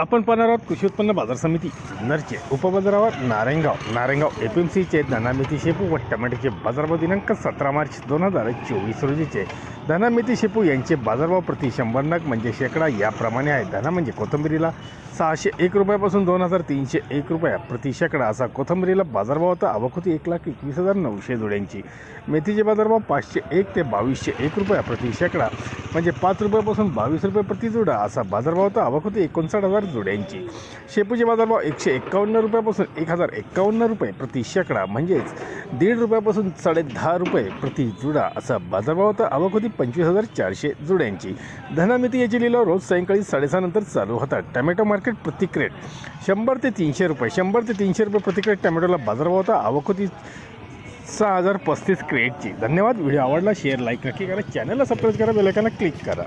आपण पाहणार आहोत कृषी उत्पन्न बाजार समिती नरचे उपबाजारावर नारायणगाव नारायणगाव एफ एम सीचे धनामेथी शेपू व टमाट्याचे बाजारभाव दिनांक सतरा मार्च दोन हजार चोवीस रोजीचे. धनामेथी शेपू यांचे बाजारभाव प्रति शंभर नग म्हणजे शेकडा याप्रमाणे आहे. धना म्हणजे कोथंबिरीला सहाशे एक रुपयापासून दोन हजार तीनशे एक रुपया. प्रति शेकडा असा कोथंबरीला बाजारभाव होता. आवक होती एक लाख एकवीस हजार नऊशे जुड्यांची. मेथीचे बाजारभाव पाचशे एक ते बावीसशे एक रुपया प्रति शेकडा म्हणजे पाच रुपयापासून बावीस रुपये प्रति जुडा असा बाजारभाव होता. आवक होती एकोणसाठ हजार जुड्यांची. शेपूचे बाजारभाव एकशे एक्कावन्न रुपयापासून एक हजार एक्कावन्न रुपये प्रति शेकडा म्हणजेच दीड रुपयापासून साडे दहा रुपये प्रति जुडा असा बाजारभाव होता. आवक होती पंचवीस हजार चारशे जुड्यांची. धनामिती याची लिलाव रोज सायंकाळी साडेसहा नंतर चालू होतात. टमॅटो मार्केट प्रतिक्रेट प्रतिक्रेट शंभर ते तीनशे रुपये शंभर ते तीनशे रुपये प्रतिक्रेट टमॅटोला बाजारभाव होता. आवक होती सहा हजार पस्तीस क्रेटची. धन्यवाद. व्हिडिओ आवडला शेअर लाईक नक्की करा. चॅनलला सबस्क्राईब करा बेलायकाला क्लिक करा.